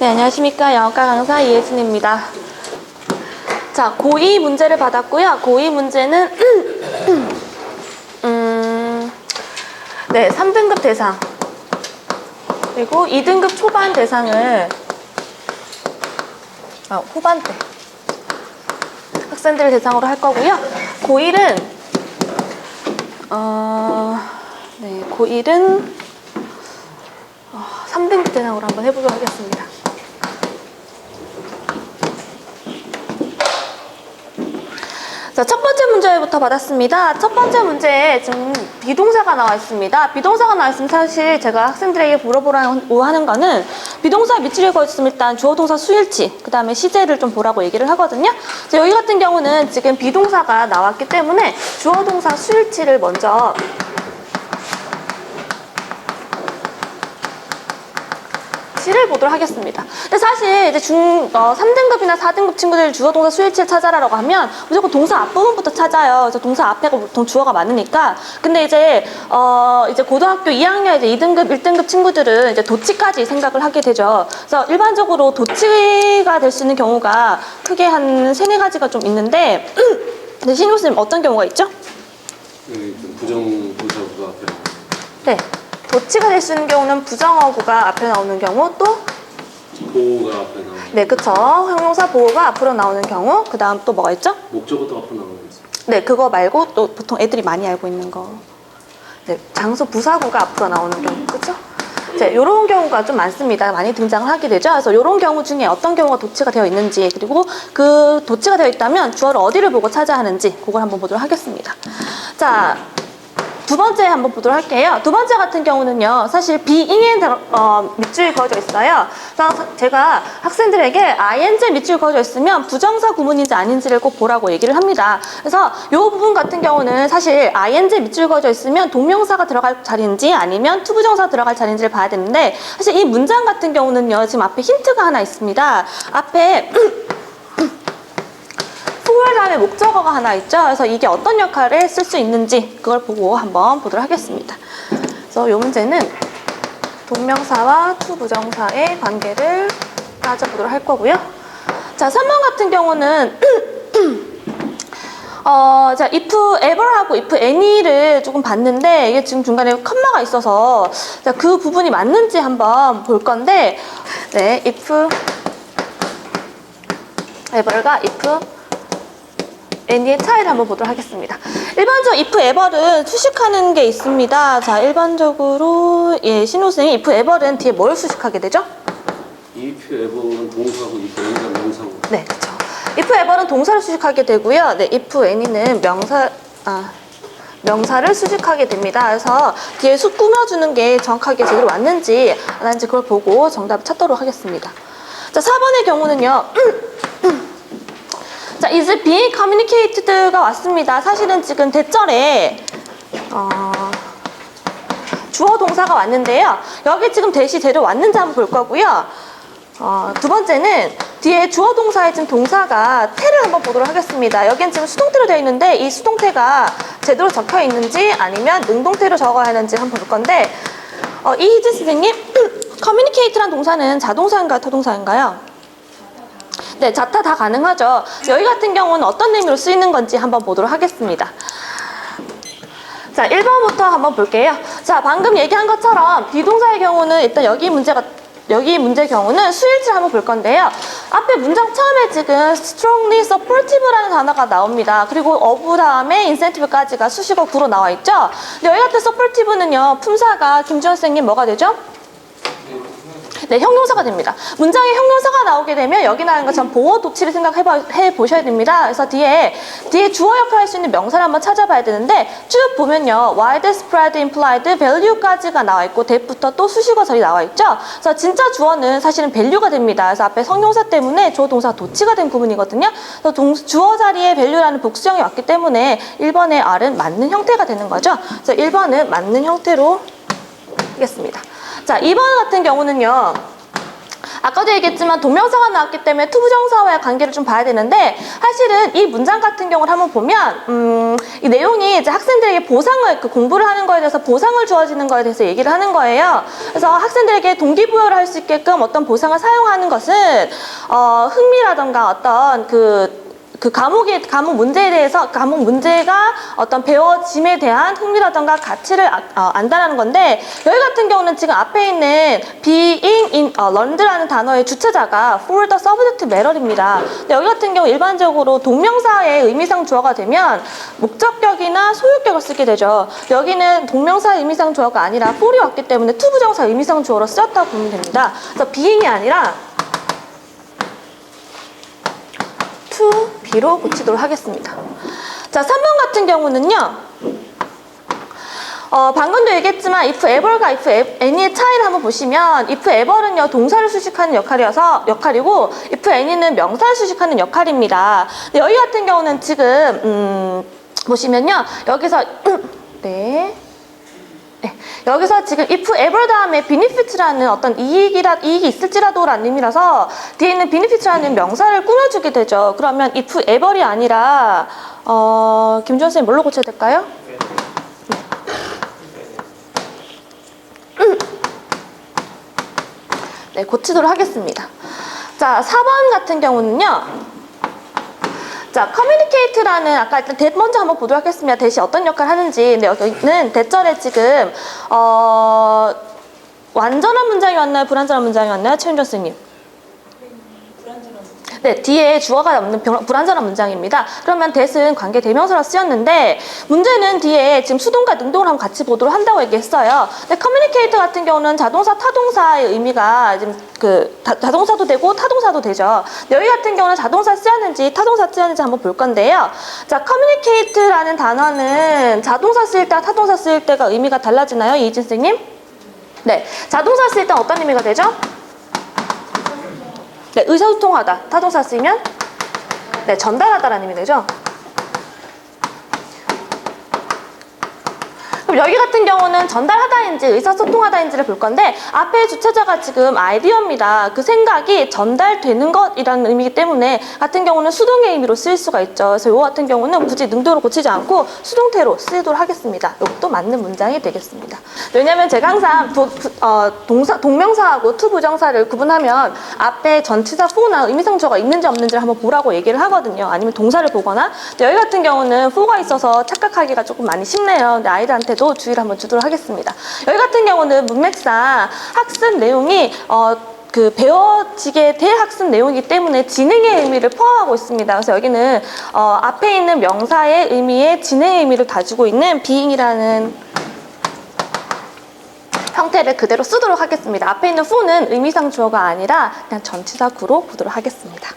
네, 안녕하십니까. 영어과 강사 이혜진입니다. 자, 고2 문제를 받았고요. 고2 문제는, 음, 네, 3등급 대상. 그리고 2등급 초반 대상을, 아, 후반대. 학생들을 대상으로 할 거고요. 고1은, 어, 네, 고1은, 어, 3등급 대상으로 한번 해보도록 하겠습니다. 자, 첫 번째 문제부터 받았습니다. 첫 번째 문제에 지금 비동사가 나와 있습니다. 비동사가 나와 있으면 사실 제가 학생들에게 물어보라고 하는 거는 비동사 밑줄에 거 있으면 일단 주어 동사 수일치, 그 다음에 시제를 좀 보라고 얘기를 하거든요. 자, 여기 같은 경우는 지금 비동사가 나왔기 때문에 주어 동사 수일치를 먼저 시를 보도록 하겠습니다. 근데 사실 이제 중, 어, 3등급이나 4등급 친구들 주어 동사 수일치를 찾아라라고 하면 무조건 동사 앞부분부터 찾아요. 그래서 동사 앞에가 보통 주어가 많으니까. 근데 이제, 어, 이제 고등학교 2학년 이제 2등급, 1등급 친구들은 이제 도치까지 생각을 하게 되죠. 그래서 일반적으로 도치가 될 수 있는 경우가 크게 한 세네 가지가 좀 있는데, 근데 신우 선생님 어떤 경우가 있죠? 그 부정부사구가 앞에 네. 도치가 될 수 있는 경우는 부정어구가 앞에 나오는 경우 또 보호가 앞에 나오고 네, 그쵸. 형용사 보호가 앞으로 나오는 경우, 그 다음 또 뭐가 있죠? 목적어도 앞으로 나오고 있어요. 네, 그거 말고 또 보통 애들이 많이 알고 있는 거. 네, 장소 부사구가 앞으로 나오는 경우, 그쵸? 네, 요런 경우가 좀 많습니다. 많이 등장을 하게 되죠. 그래서 요런 경우 중에 어떤 경우가 도치가 되어 있는지, 그리고 그 도치가 되어 있다면 주어를 어디를 보고 찾아야 하는지, 그걸 한번 보도록 하겠습니다. 자, 두 번째 한번 보도록 할게요. 두 번째 같은 경우는요, 사실 being에 어, 밑줄이 그어져 있어요. 그래서 제가 학생들에게 ing 밑줄이 그어져 있으면 부정사 구문인지 아닌지를 꼭 보라고 얘기를 합니다. 그래서 이 부분 같은 경우는 사실 ing 밑줄이 그어져 있으면 동명사가 들어갈 자리인지 아니면 투부정사가 들어갈 자리인지를 봐야 되는데 사실 이 문장 같은 경우는요, 지금 앞에 힌트가 하나 있습니다. 앞에 다음에 목적어가 하나 있죠. 그래서 이게 어떤 역할을 쓸 수 있는지 그걸 보고 한번 보도록 하겠습니다. 그래서 이 문제는 동명사와 투부정사의 관계를 따져보도록 할 거고요. 자, 3번 같은 경우는 어, 자, if ever하고 if any를 조금 봤는데 이게 지금 중간에 컴마가 있어서 자, 그 부분이 맞는지 한번 볼 건데 네, if ever가 if any의 차이를 한번 보도록 하겠습니다. 일반적으로 if ever은 수식하는 게 있습니다. 자, 일반적으로 예, 신호생이 if ever는 뒤에 뭘 수식하게 되죠? if ever는 동사고 if any가 명사고 네, 그렇죠. if ever는 동사를 수식하게 되고요. 네, if any는 명사 아, 명사를 수식하게 됩니다. 그래서 뒤에 수 꾸며주는 게 정확하게 제대로 왔는지 안 왔는지 그걸 보고 정답을 찾도록 하겠습니다. 자, 4번의 경우는요. 자, is being communicated가 왔습니다. 사실은 지금 대절에 어, 주어 동사가 왔는데요. 여기 지금 대시 재료 왔는지 한번 볼 거고요. 어, 두 번째는 뒤에 주어 동사에 지금 동사가 태를 한번 보도록 하겠습니다. 여기는 지금 수동태로 되어 있는데 이 수동태가 제대로 적혀 있는지 아니면 능동태로 적어야 하는지 한번 볼 건데 어, 이희진 선생님, communicate란 동사는 자동사인가요, 타동사인가요? 네, 자타 다 가능하죠. 여기 같은 경우는 어떤 의미로 쓰이는 건지 한번 보도록 하겠습니다. 자, 1번부터 한번 볼게요. 자, 방금 얘기한 것처럼 비동사의 경우는 일단 여기 문제가 여기 문제 경우는 수일치를 한번 볼 건데요. 앞에 문장 처음에 지금 strongly supportive라는 단어가 나옵니다. 그리고 of 다음에 incentive까지가 수식어 구로 나와 있죠. 근데 여기 같은 supportive는요, 품사가 김지원 선생님 뭐가 되죠? 네, 형용사가 됩니다. 문장에 형용사가 나오게 되면 여기 나오는 것처럼 보호 도치를 생각해 보셔야 됩니다. 그래서 뒤에 뒤에 주어 역할을 할 수 있는 명사를 한번 찾아봐야 되는데 쭉 보면요, widespread, implied, value까지가 나와 있고 that부터 또 수식어절이 나와 있죠. 그래서 진짜 주어는 사실은 value가 됩니다. 그래서 앞에 성용사 때문에 주어 동사 도치가 된 부분이거든요. 그래서 동, 주어 자리에 value라는 복수형이 왔기 때문에 1번의 R은 맞는 형태가 되는 거죠. 그래서 1번은 맞는 형태로 하겠습니다. 자, 2번 같은 경우는요. 아까도 얘기했지만 동명사가 나왔기 때문에 투부정사와의 관계를 좀 봐야 되는데 사실은 이 문장 같은 경우를 한번 보면 음, 이 내용이 이제 학생들에게 보상을 그 공부를 하는 거에 대해서 보상을 주어지는 거에 대해서 얘기를 하는 거예요. 그래서 학생들에게 동기부여를 할 수 있게끔 어떤 보상을 사용하는 것은 어, 흥미라던가 어떤 그 그 과목의 과목 문제에 대해서 과목 문제가 어떤 배워짐에 대한 흥미라던가 가치를 아- 어, 안다라는 건데 여기 같은 경우는 지금 앞에 있는 being in 어, learned라는 단어의 주체자가 for the subject matter입니다. 근데 여기 같은 경우 일반적으로 동명사의 의미상 주어가 되면 목적격이나 소유격을 쓰게 되죠. 여기는 동명사 의미상 주어가 아니라 for이 왔기 때문에 투부정사 의미상 주어로 쓰였다고 보면 됩니다. 그래서 being이 아니라 to B로 고치도록 하겠습니다. 자, 3번 같은 경우는요. 어, 방금도 얘기했지만 if ever과 if any의 차이를 한번 보시면 if ever는요 동사를 수식하는 역할이어서 역할이고 if any는 명사를 수식하는 역할입니다. 여기 같은 경우는 지금 음, 보시면요 여기서 네. 네, 여기서 지금 if ever 다음에 benefit라는 어떤 이익이라 이익이 있을지라도 라는 의미라서 뒤에 있는 benefit라는 명사를 꾸며주게 되죠. 그러면 if ever이 아니라 어, 김주현 선생님 뭘로 고쳐야 될까요? 네, 고치도록 하겠습니다. 자, 4번 같은 경우는요. 자, communicate라는 아까 일단 대 먼저 한번 보도록 하겠습니다. 대시 어떤 역할을 하는지. 근데 여기는 대절에 지금 어 완전한 문장이 왔나요? 불완전한 문장이 왔나요? 최윤정 선생님. 네, 뒤에 주어가 없는 병- 불완전한 문장입니다. 그러면 that은 관계 대명사로 쓰였는데 문제는 뒤에 지금 수동과 능동을 한번 같이 보도록 한다고 얘기했어요. 근데 communicate 같은 경우는 자동사, 타동사의 의미가 지금 그 다- 자동사도 되고 타동사도 되죠. 여기 같은 경우는 자동사 쓰였는지 타동사 쓰였는지 한번 볼 건데요. 자, communicate라는 단어는 자동사 쓰일 때와 타동사 쓰일 때가 의미가 달라지나요, 이진 선생님? 네, 자동사 쓰일 때 어떤 의미가 되죠? 네, 의사소통하다. 타동사 쓰이면 네, 전달하다라는 의미 되죠. 그럼 여기 같은 경우는 전달하다인지 의사소통하다인지를 볼 건데 앞에 주체자가 지금 아이디어입니다. 그 생각이 전달되는 것이라는 의미이기 때문에 같은 경우는 수동의 의미로 쓰일 수가 있죠. 그래서 이거 같은 경우는 굳이 능동으로 고치지 않고 수동태로 쓰도록 하겠습니다. 이것도 맞는 문장이 되겠습니다. 왜냐하면 제가 항상 도- 부- 어, 동사, 동명사하고 투부정사를 구분하면 앞에 전치사 fu나 의미상조가 있는지 없는지를 한번 보라고 얘기를 하거든요. 아니면 동사를 보거나 여기 같은 경우는 fu가 있어서 착각하기가 조금 많이 쉽네요. 근데 아이들한테도 주의를 한번 주도록 하겠습니다. 여기 같은 경우는 문맥상 학습 내용이 어, 그 배워지게 될 학습 내용이기 때문에 진행의 의미를 포함하고 있습니다. 그래서 여기는 어, 앞에 있는 명사의 의미에 진행의 의미를 가지고 있는 being이라는 형태를 그대로 쓰도록 하겠습니다. 앞에 있는 fu는 의미상 주어가 아니라 그냥 전치사 구로 보도록 하겠습니다.